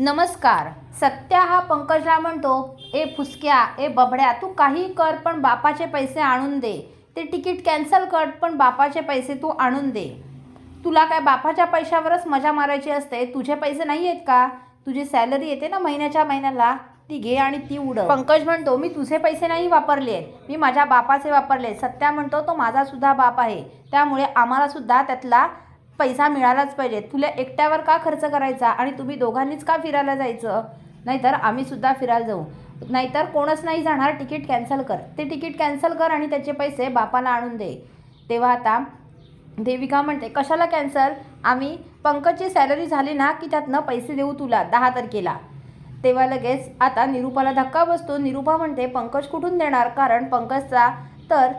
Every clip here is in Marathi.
नमस्कार. सत्या हा पंकजला म्हणतो ए फुसक्या ए बबड्या तू काही कर पण बापाचे पैसे आणून दे. ते तिकीट कॅन्सल कर पण बापाचे पैसे तू आणून दे. तुला काय बापाच्या पैशावरच मजा मारायची असते? तुझे पैसे नाही आहेत का? तुझी सॅलरी येते ना महिन्याच्या महिन्याला. ती घे आणि ती उड पंकज म्हणतो मी तुझे पैसे नाही वापरले मी माझ्या बापाचे वापरले सत्या म्हणतो तो माझा सुद्धा बाप आहे. त्यामुळे आम्हाला सुद्धा त्यातला पैसा मिळालाच पाहिजे. तुला एकट्यावर का खर्च करायचा? आणि तुम्ही दोघांनीच का फिरायला जायचं? नाहीतर आम्हीसुद्धा फिरायला जाऊ. नाहीतर कोणच नाही जाणार तिकीट कॅन्सल कर. ते तिकीट कॅन्सल कर आणि त्याचे पैसे बापाला आणून दे. तेव्हा आता देविका म्हणते कशाला कॅन्सल? आम्ही पंकजची सॅलरी झाली ना की त्यातनं पैसे देऊ तुला दहा तारखेला. तेव्हा लगेच आता निरूपाला धक्का बसतो. निरूपा म्हणते पंकज कुठून देणार? कारण पंकजचा तर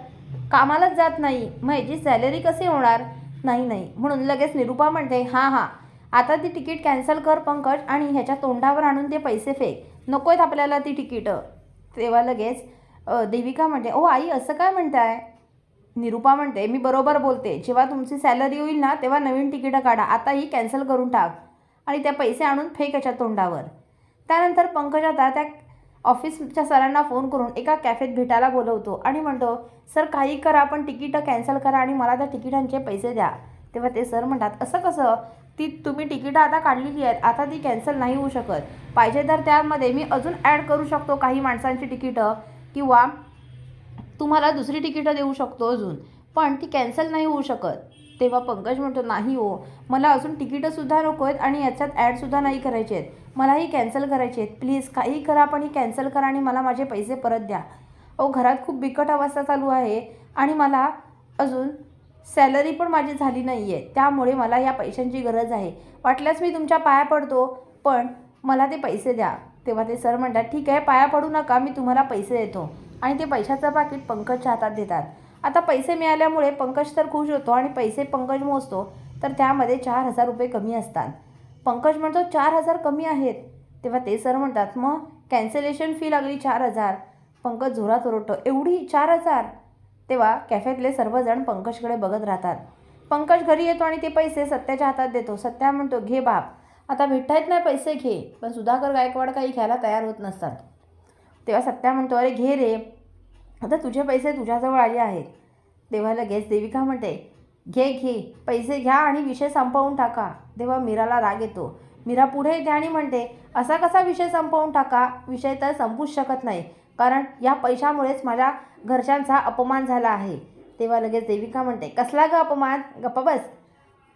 कामालाच जात नाही. मग याची सॅलरी कशी होणार? नाही नाही. म्हणून लगेच निरूपा म्हणते हां हां. आता ती तिकीट कॅन्सल कर पंकज आणि ह्याच्या तोंडावर आणून ते पैसे फेक. नको आहेत आपल्याला ती तिकीटं. तेव्हा लगेच देविका म्हणते ओ आई असं काय म्हणताय? निरूपा म्हणते मी बरोबर बोलते. जेव्हा तुमची सॅलरी होईल ना तेव्हा नवीन तिकीटं काढा. आता ही कॅन्सल करून टाक. आणि त्या पैसे आणून फेक याच्या तोंडावर. त्यानंतर पंकज आता त्या ऑफिसच्या सरांना फोन करून एका कॅफेत भेटायला बोलवतो आणि म्हणतो सर काही करा पण तिकीटं कॅन्सल करा आणि मला त्या तिकिटांचे पैसे द्या. तेव्हा ते सर म्हणतात असं कसं? ती तुम्ही तिकीटं आता काढलेली आहेत आता ती कॅन्सल नाही होऊ शकत. पाहिजे तर त्यामध्ये मी अजून ॲड करू शकतो काही माणसांची तिकीटं किंवा तुम्हाला दुसरी तिकीटं देऊ शकतो अजून पण ती कॅन्सल नाही होऊ शकत. तेव्हा पंकज म्हणतो नाही हो मला अजून तिकीटंसुद्धा नको आहेत आणि याच्यात ॲडसुद्धा नाही करायचे आहेत. मला ही कॅन्सल करायची आहेत. प्लीज काही करा पण ही कॅन्सल करा आणि मला माझे पैसे परत द्या. अहो घरात खूप बिकट अवस्था चालू आहे आणि मला अजून सॅलरी पण माझी झाली नाही आहे त्यामुळे मला या पैशांची गरज आहे. वाटल्यास मी तुमच्या पाया पडतो पण मला ते पैसे द्या. तेव्हा ते सर म्हणतात ठीक आहे पाया पडू नका मी तुम्हाला पैसे देतो. आणि ते पैशाचं पाकिट पंकजच्या हातात देतात. आता पैसे मिळाल्यामुळे पंकज तर खुश होतो आणि पैसे पंकज मोजतो तर त्यामध्ये चार हजार रुपये कमी असतात. पंकज म्हणतो चार हजार कमी आहेत. तेव्हा ते सर म्हणतात मग कॅन्सलेशन फी लागली चार हजार. पंकज जोरात ओरडतो एवढी? चार हजार? तेव्हा कॅफेतले सर्वजण पंकजकडे बघत राहतात. पंकज घरी येतो आणि ते पैसे सत्याच्या हातात देतो. सत्या म्हणतो घे बाप आता भेटता नाही पैसे घे. पण सुधाकर गायकवाड काही घ्यायला तयार होत नसतात. तेव्हा सत्या म्हणतो अरे घे रे. आता तुझे पैसे तुझ्याजवळ आले आहेत. तेव्हा लगेच देविका म्हणते घे घे पैसे घ्या आणि विषय संपवून टाका. तेव्हा मीराला राग येतो. मीरा पुढे येते आणि म्हणते असा कसा विषय संपवून टाका? विषय तर संपूच शकत नाही कारण या पैशामुळेच माझ्या घरच्यांचा अपमान झाला आहे. तेव्हा लगेच देविका म्हणते कसला ग अपमान? गप्पा बस.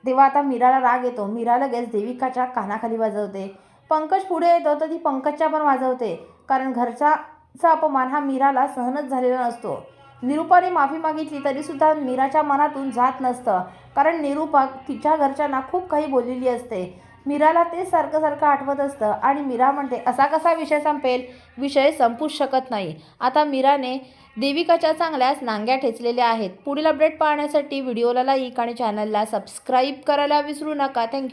तेव्हा आता मीराला राग येतो. मीरा लगेच देविकाच्या कानाखाली वाजवते. पंकज पुढे येतो तर ती पंकजच्या पण वाजवते कारण घरचा चा अपमान हा मीराला सहनच झालेला नसतो. निरूपाने माफी मागितली तरीसुद्धा मीराच्या मनातून जात नसतं. कारण निरूपा तिच्या घरच्यांना खूप काही बोललेली असते. मीराला ते सारखं सारखं आठवत असतं आणि मीरा म्हणते असा कसा विषय संपेल? विषय संपूच शकत नाही. आता मीराने देविकाच्या चांगल्याच नांग्या ठेचलेल्या आहेत. पुढील अपडेट पाहण्यासाठी व्हिडिओला लाईक आणि चॅनलला सबस्क्राईब करायला विसरू नका. थँक्यू.